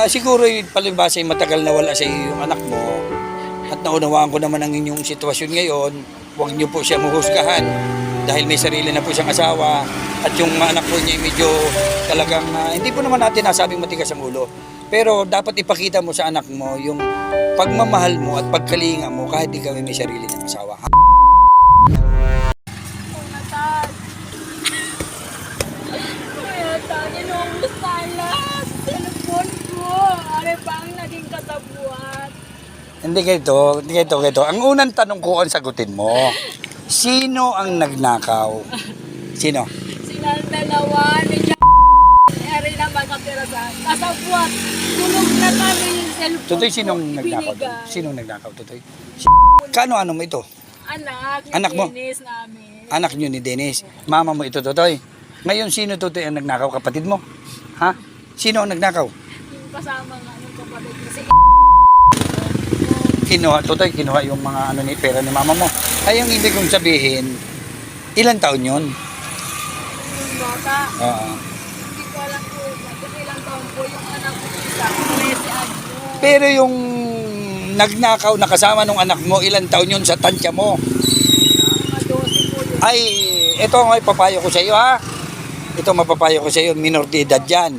Ah, siguro palibasa ay matagal na wala sa iyo yung anak mo at naunawaan ko naman ang inyong sitwasyon ngayon, huwag niyo po siya muhusgahan dahil may sarili na po siyang asawa at yung anak po niya medyo talagang ah, hindi po naman natin nasabing matigas ang ulo. Pero dapat ipakita mo sa anak mo yung pagmamahal mo at pagkalinga mo kahit ikaw ay may sarili ng asawa. Katabuan? Hindi ganito, hindi ganito, ganito. Ang unang tanong ko ang sagutin mo. Sino ang nagnakaw? Sino? Silang dalawa ni Jack. Eri na magkatira sa kasabuat. Tulog na kami yung cellphone Tutoy, ko. sinong nagnakaw? Ibinigay. Sinong nagnakaw, Tutoy? Kano ano mo ito? Anak, yung Anak mo? Dennis namin. Anak nyo ni Dennis. Mama mo ito, Tutoy. Ngayon, sino, Tutoy, ang nagnakaw? Kapatid mo? Ha? Sino ang nagnakaw? Yung kasama nga yung kapatid ko. Si Kinuha, Tutoy, kinuha yung mga ano ni pera ni mama mo. Ay, yung ibig kong sabihin, ilang taon yun? yung bata. Oo. Hindi ko alam po kung ilang taon po yung anak ko isa. 13. Pero yung nagnakaw na kasama nung anak mo, ilang taon yun sa tansya mo? Mga 12 po yun. Ay, ito ang may papayo ko sa iyo ha. Ito mapapayo ko sa iyo, minor de edad yan.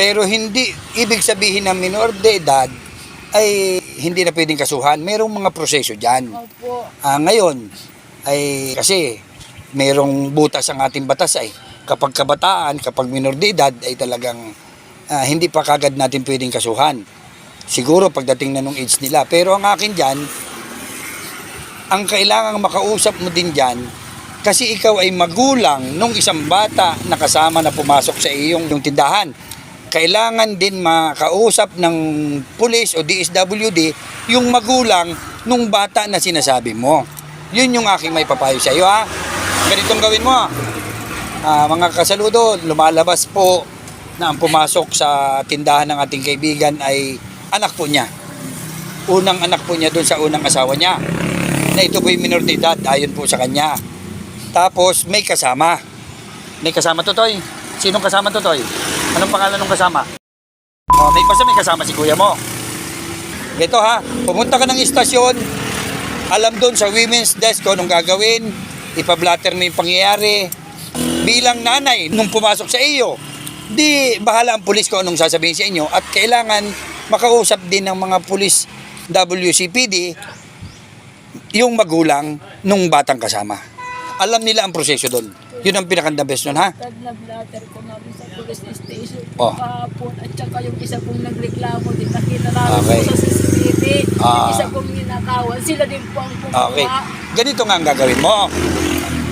Pero hindi, ibig sabihin ng minor de edad ay hindi na pwedeng kasuhan. Merong mga proseso dyan. Opo. Ah, ngayon, ay kasi merong butas ang ating batas ay kapag kabataan, kapag minor de edad ay talagang ah, hindi pa kagad natin pwedeng kasuhan. Siguro pagdating na nung age nila. Pero ang akin dyan, ang kailangang makausap mo din dyan, kasi ikaw ay magulang nung isang bata na kasama na pumasok sa iyong yung tindahan. Kailangan din makausap ng pulis o DSWD yung magulang nung bata na sinasabi mo. Yun yung aking may papayo sa iyo ha. Ganitong gawin mo. Ah, mga kasaludo, lumalabas po na ang pumasok sa tindahan ng ating kaibigan ay anak po niya. Unang anak po niya doon sa unang asawa niya. Na ito po yung minor de edad ayon po sa kanya. Tapos may kasama. May kasama to, Toy. Sinong kasama to, Toy? Anong pangalan ng kasama? Oh, may basta may kasama si kuya mo. Ito ha, pumunta ka ng istasyon, alam doon sa women's desk ko anong gagawin, ipablatter mo yung pangyayari. Bilang nanay, nung pumasok sa iyo, di bahala ang pulis ko anong sasabihin sa inyo at kailangan makausap din ng mga pulis WCPD yung magulang nung batang kasama. Alam nila ang proseso doon. Yun ang pinakanda best nun ha. Tad nag-letter ko namin sa police station Oh. kahapon at saka yung isa pong nagreklamo din nakita namin Okay. po sa CCTV yung Ah. isa pong ninakawan sila din po ang kumuha Okay. Ganito nga ang gagawin mo.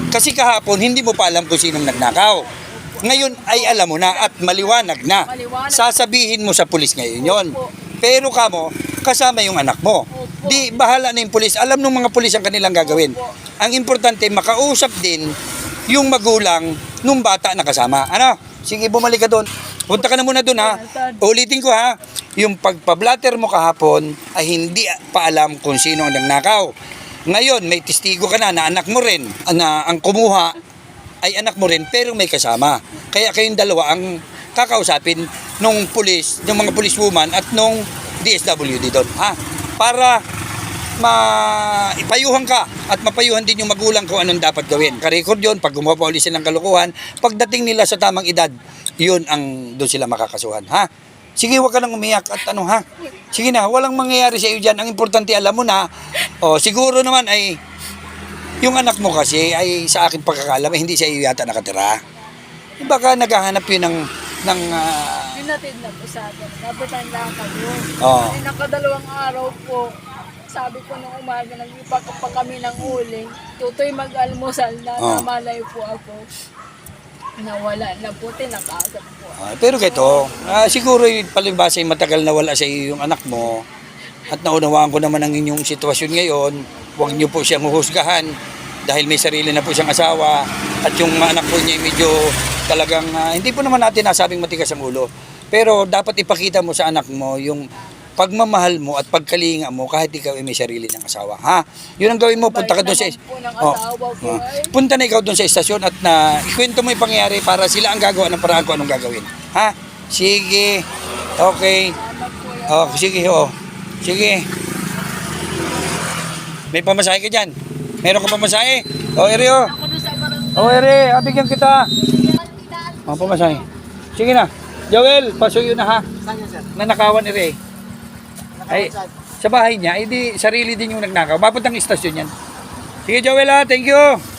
Kasi kahapon, hindi mo pa alam kung sinong nagnakaw. Ngayon ay alam mo na at maliwanag na. Maliwanag. Sasabihin mo sa pulis ngayon yon. Opo. Pero kamo, kasama yung anak mo. Di, bahala na yung pulis. Alam ng mga pulis ang kanilang gagawin. Ang importante, makausap din yung magulang nung bata na kasama. Ano? Sige, bumalik ka doon. Punta ka na muna doon ha. Ulitin ko ha. Yung pagpablatter mo kahapon ay hindi pa alam kung sino ang nagnakaw. Ngayon, may testigo ka na na anak mo rin. Na ang kumuha ay anak mo rin pero may kasama. Kaya kayong dalawa ang kakausapin nung pulis, ng mga policewoman at nung DSWD doon. Ha? Para maipayuhan ka at mapayuhan din yung magulang kung anong dapat gawin. Karecord yun, pag gumawa pa ulit silang kalukuhan, pagdating nila sa tamang edad, yun ang doon sila makakasuhan. Ha? Sige, huwag ka nang umiyak at ano ha. Sige na, walang mangyayari sa iyo dyan. Ang importante, alam mo na, o siguro naman ay, yung anak mo kasi ay sa akin pagkakalam, eh, hindi sa iyo yata nakatira. Baka naghahanap yun ng, ng ah, yun natin na po sa atin kapitan lang kayo Oo. Ay, nakadalawang araw po sabi ko nung umaga nag-ipak pa kami ng uling tutoy mag-almusal na Oo. namalay po ako. Nawala na po tinakasap po. Ah, pero ganito, ah, siguro yung palibasa ay matagal na wala sa iyo yung anak mo. At naunawaan ko naman ang inyong sitwasyon ngayon, huwag niyo po siyang huhusgahan dahil may sarili na po siyang asawa. At yung anak po niya ay medyo talagang ah, hindi po naman natin nasabing matigas ang ulo. Pero dapat ipakita mo sa anak mo yung pagmamahal mo at pagkalinga mo kahit ikaw ay may sarili ng asawa. Ha? Yun ang gawin mo, punta ka doon sa... Oh, oh. Punta na ikaw doon sa istasyon at na ikwento mo yung pangyayari para sila ang gagawa ng paraan kung anong gagawin. Ha? Sige. Okay. Oh, sige, oh. Sige. May pamasahe ka dyan. Meron ka pamasahe? Oh, Eri, oh. Barangay. Oh, Eri, abigyan kita. Mga pamasahe. Sige na. Joel, pasuyo na ha. Saan yan, sir? Nanakawan ni Ray. Ay, sa bahay niya, edi sarili din yung nagnakaw. Papuntang istasyon yan. Sige Joel ha, thank you.